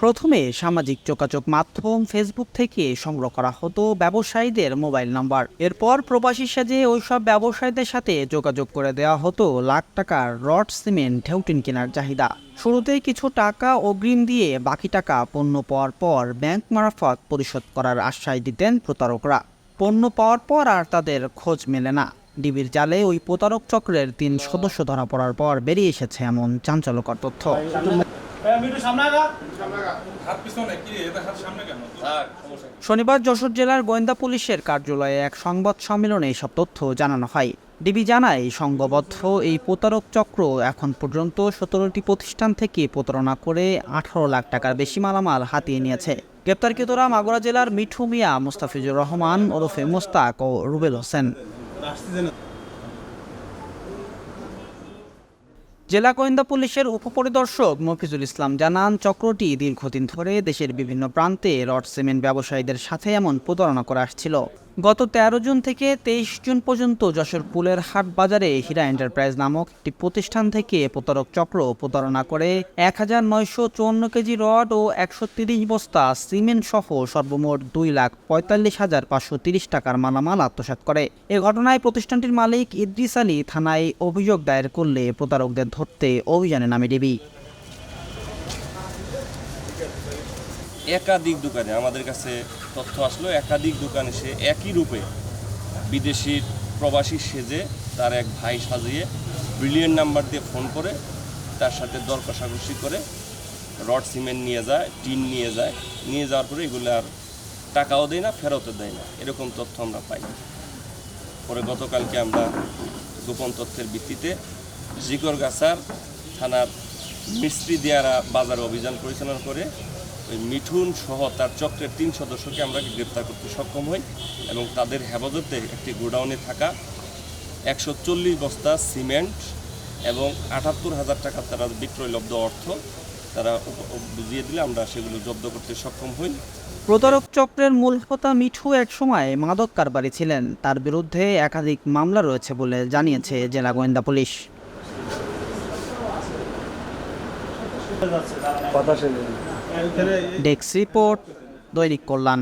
প্রথমে সামাজিক যোগাযোগ মাধ্যম ফেসবুক থেকে সংগ্রহ করা হতো ব্যবসায়ীদের মোবাইল নাম্বার। এরপর প্রবাসী সাজে ওইসব ব্যবসায়ীদের সাথে যোগাযোগ করে দেওয়া হতো লাখ টাকার রড, সিমেন্ট, ঢেউটিন কেনার চাহিদা। শুরুতেই কিছু টাকা অগ্রিম দিয়ে বাকি টাকা পণ্য পাওয়ার পর ব্যাংক মারফত পরিশোধ করার আশ্বাস দিতেন প্রতারকরা। পণ্য পাওয়ার পর আর তাদের খোঁজ মেলে না। ডিবির জালে ওই প্রতারক চক্রের তিন সদস্য ধরা পড়ার পর বেরিয়ে এসেছে এমন চাঞ্চল্যকর তথ্য। শনিবার যশোর জেলার গোয়েন্দা পুলিশের কার্যালয়ে এক সংবাদ সম্মেলনে এসব তথ্য জানানো হয়। ডিবি জানায়, সংঘবদ্ধ এই প্রতারক চক্র এখন পর্যন্ত সতেরোটি প্রতিষ্ঠান থেকে প্রতারণা করে আঠারো লাখ টাকার বেশি মালামাল হাতিয়ে নিয়েছে। গ্রেপ্তারকৃতরা মাগুরা জেলার মিঠু মিয়া, মুস্তাফিজুর রহমান, ওরফে মোস্তাক ও রুবেল হোসেন। জেলা গোয়েন্দা পুলিশের উপপরিদর্শক মফিজুল ইসলাম জানান, চক্রটি দীর্ঘদিন ধরে দেশের বিভিন্ন প্রান্তে রড সিমেন্ট ব্যবসায়ীদের সাথে এমন প্রতারণা করে আসছিল। গত তেরো জুন থেকে তেইশ জুন পর্যন্ত যশোর পুলের হাট বাজারে হীরা এন্টারপ্রাইজ নামক একটি প্রতিষ্ঠান থেকে প্রতারক চক্র প্রতারণা করে এক হাজার নয়শো চুয়ান্ন কেজি রড ও একশো তিরিশ বস্তা সিমেন্ট সহ সর্বমোট দুই লাখ পঁয়তাল্লিশ হাজার পাঁচশো তিরিশ টাকার মালামাল আত্মসাৎ করে। এ ঘটনায় প্রতিষ্ঠানটির মালিক ইদ্রিস আলী থানায় অভিযোগ দায়ের করলে প্রতারকদের ধরতে অভিযানে নামে ডিবি। একাধিক দোকানে আমাদের কাছে তথ্য আসলো, একাধিক দোকানে সে একই রূপে বিদেশির প্রবাসী সেজে তার এক ভাই সাজিয়ে ব্রিলিয়েন্ট নাম্বার দিয়ে ফোন করে, তার সাথে দর কষাকষি করে, রড সিমেন্ট নিয়ে যায়, টিন নিয়ে যায়, নিয়ে যাওয়ার পরে এগুলো আর টাকাও দেয় না, ফেরতও দেয় না। এরকম তথ্য আমরা পাই। পরে গতকালকে আমরা গোপন তথ্যের ভিত্তিতে জিকরগাছার থানার মিস্ত্রি দিয়ারা বাজার অভিযান পরিচালনা করে ওই মিঠুন সহ তার চক্রের তিন সদস্যকে আমরা গ্রেপ্তার করতে সক্ষম হই এবং তাদের হেফাজতে একটি গোডাউনে থাকা একশো চল্লিশ বস্তা সিমেন্ট এবং আটাত্তর হাজার টাকা তারা বিক্রয়লব্ধ অর্থ তারা বুঝিয়ে দিলে আমরা সেগুলো জব্দ করতে সক্ষম হই। প্রতারক চক্রের মূল হোতা মিঠু একসময় মাদক কারবারি ছিলেন। তার বিরুদ্ধে একাধিক মামলা রয়েছে বলে জানিয়েছে জেলা গোয়েন্দা পুলিশ। ডেস্ক রিপোর্ট দৈনিক কল্যাণ।